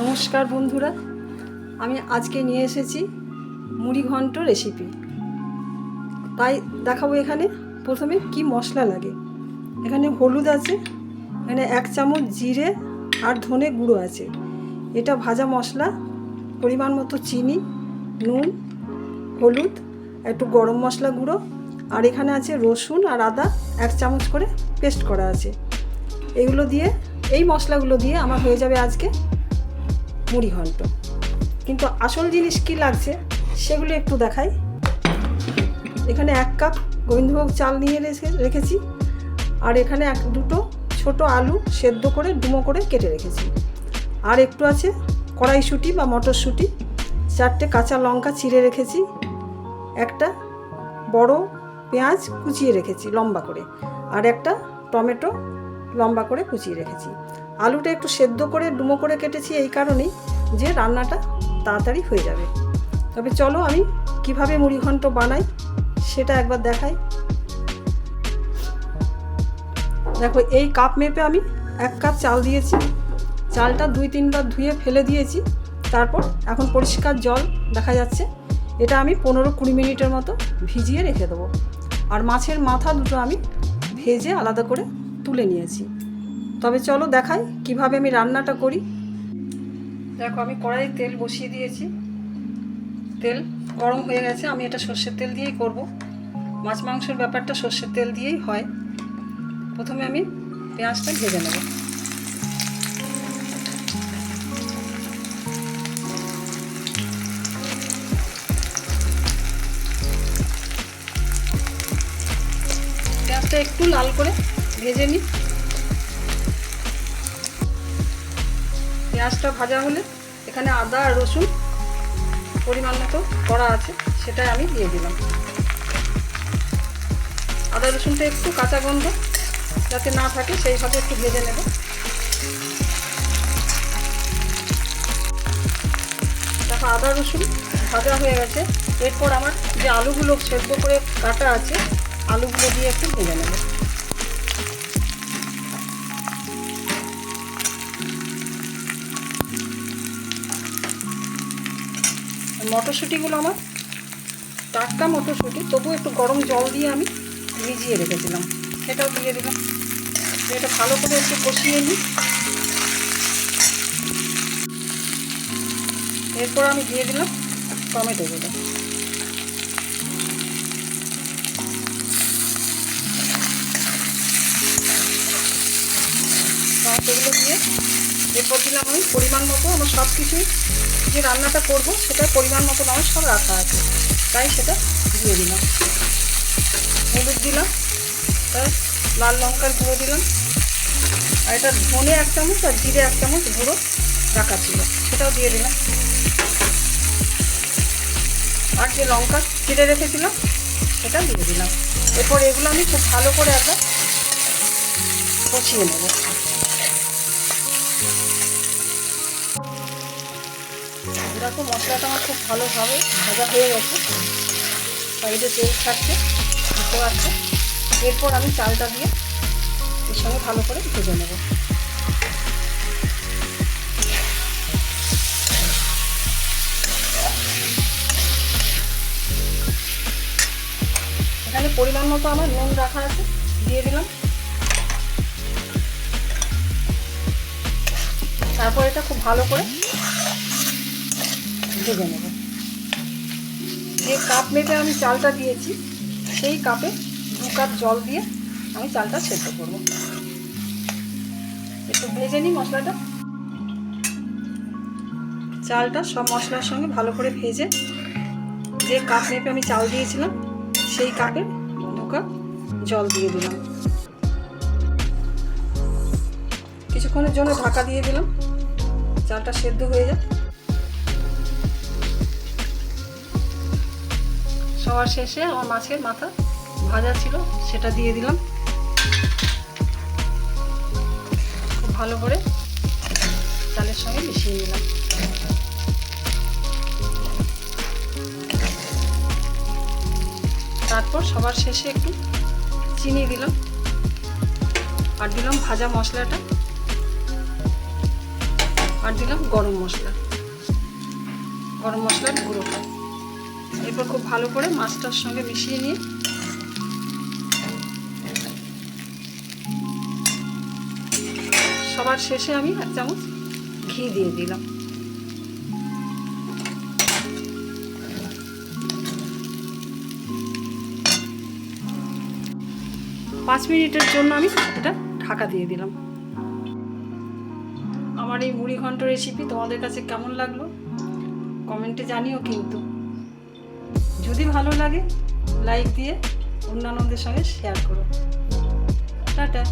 নমস্কার বন্ধুরা, আমি আজকে নিয়ে এসেছি মুড়ি ঘন্ট রেসিপি তাই দেখাবো এখানে, প্রথমে কি মশলা লাগে। এখানে হলুদ আছে, এখানে এক চামচ জিরে আর ধনে গুঁড়ো আছে। এটা ভাজা মশলা, পরিমাণ মতো চিনি, নুন, হলুদ, একটু গরম মশলা গুঁড়ো, আর এখানে আছে রসুন আর আদা, এক চামচ করে পেস্ট করা আছে। এগুলো দিয়ে, এই মশলাগুলো দিয়ে আমার হয়ে যাবে আজকে মুড়ি ঘন্ট। কিন্তু আসল জিনিস কি লাগছে, সেগুলো একটু দেখাই। এখানে এক কাপ গোবিন্দভোগ চাল নিয়ে রেখে- রেখেছি। আর এখানে এক, দুটো ছোট আলু সেদ্ধ করে, ডুমো করে কেটে রেখেছি। আর একটু আছে কড়াইশুঁটি বা মটরশুঁটি। চারটে কাঁচা লঙ্কা চিড়ে রেখেছি। একটা বড় পেঁয়াজ কুচিয়ে রেখেছি লম্বা করে। আর একটা টমেটো লম্বা করে কুচিয়ে রেখেছি। আলুটা একটু সেদ্ধ করে ডুমো করে কেটেছি এই কারণেই যে রান্নাটা তাড়াতাড়ি হয়ে যাবে। তবে চলো আমি কীভাবে মুড়ি ঘন্ট বানাই সেটা একবার দেখাই। দেখো, এই কাপ মেপে আমি এক কাপ চাল দিয়েছি। চালটা দুই তিনবার ধুয়ে ফেলে দিয়েছি। তারপর এখন পরিষ্কার জল দেখা যাচ্ছে। এটা আমি পনেরো কুড়ি মিনিটের মতো ভিজিয়ে রেখে দেবো। আর মাছের মাথা দুটো আমি ভেজে আলাদা করে তুলে নিয়েছি। তবে চলো দেখাই কীভাবে আমি রান্নাটা করি। দেখো, আমি কড়াই তেল বসিয়ে দিয়েছি। তেল গরম হয়ে গেছে, আমি এটা সর্ষের তেল দিয়েই করব। মাছ মাংসের ব্যাপারটা সর্ষের তেল দিয়েই হয়। প্রথমে আমি পেঁয়াজটা ভেজে নেব। পেঁয়াজটা একটু লাল করে ভেজে নিই। পেঁয়াজটা ভাজা হলে এখানে আদা আর রসুন পরিমাণ মতো করা আছে সেটা আমি দিয়ে দিলাম। আদা রসুনটা একটু কাঁচা গন্ধ যাতে না থাকে সেইভাবে একটু ভেজে নেব। দেখো, আদা রসুন ভাজা হয়ে গেছে। এরপর আমার যে আলুগুলো সেদ্ধ করে কাটা আছে, আলুগুলো দিয়ে একটু ভেজে নেব। মটরশুঁটিগুলো আমার টাটকা মটরশুঁটি, তবু একটু গরম জল দিয়ে আমি ভিজিয়ে রেখেছিলাম। সেটাও দিয়ে দিলাম। এটা ভালো করে একটু কষিয়ে নিই। এরপর আমি দিয়ে দিলাম টমেটো টমেটোগুলো টমেটোগুলো দিয়ে এরপর দিলাম আমি পরিমাণ মতো আমার সব কিছুই যে রান্নাটা করব সেটা পরিমাণ মতো আমার সব রাখা আছে। তাই সেটা দিয়ে দিলাম। হলুদ দিলাম লাল লঙ্কার গুঁড়ো দিলাম। আর এটা ধনে এক চামচ আর জিরে এক চামচ গুঁড়ো রাখা ছিল, সেটাও দিয়ে দিলাম। আর যে লঙ্কা চিড়ে রেখেছিলাম, সেটা দিয়ে দিলাম। এরপর এগুলো আমি খুব ভালো করে একবার কষিয়ে নেব। দেখো মশলাটা আমার খুব ভালোভাবে ভাজা হয়ে গেছে। সাইডে তেল থাকছে বুঝতে পারছে? এরপর আমি চালটা দিয়ে এর সঙ্গে ভালো করে ভেজে নেব। এখানে পরিমাণ মতো আমার নুন রাখা আছে, দিয়ে দিলাম। তারপর এটা খুব ভালো করে ভেজে নেব। যে কাপ মেপে আমি চালটা দিয়েছি। সেই কাপে দু কাপ জল দিয়ে আমি চালটা সেদ্ধ করব। একটু ভেজে নিই মশলাটা। চালটা সব মশলার সঙ্গে ভালো করে ভেজে যে কাপ মেপে আমি চাল দিয়েছিলাম, সেই কাপে দু কাপ জল দিয়ে দিলাম। কিছুক্ষণের জন্য ঢাকা দিয়ে দিলাম। চালটা সেদ্ধ হয়ে যায় সবার শেষে আমার মাছের মাথা ভাজা ছিল, সেটা দিয়ে দিলাম। খুব ভালো করে চালের সঙ্গে মিশিয়ে নিলাম। তারপর সবার শেষে একটু চিনি দিলাম। আর দিলাম ভাজা মশলাটা। আর দিলাম গরম মশলা। গরম মশলার গুঁড়ো এরপর খুব ভালো করে মাছটার সঙ্গে মিশিয়ে নিয়ে সবার শেষে আমি এক চামচ ঘি দিয়ে দিলাম। পাঁচ মিনিটের জন্য আমি এটা ঢাকা দিয়ে দিলাম। আমার এই মুড়ি ঘন্ট রেসিপি তোমাদের কাছে কেমন লাগল? কমেন্টে জানিও কিন্তু। যদি ভালো লাগে লাইক দিয়ে অন্যান্যদের সঙ্গে শেয়ার করো। টাটা।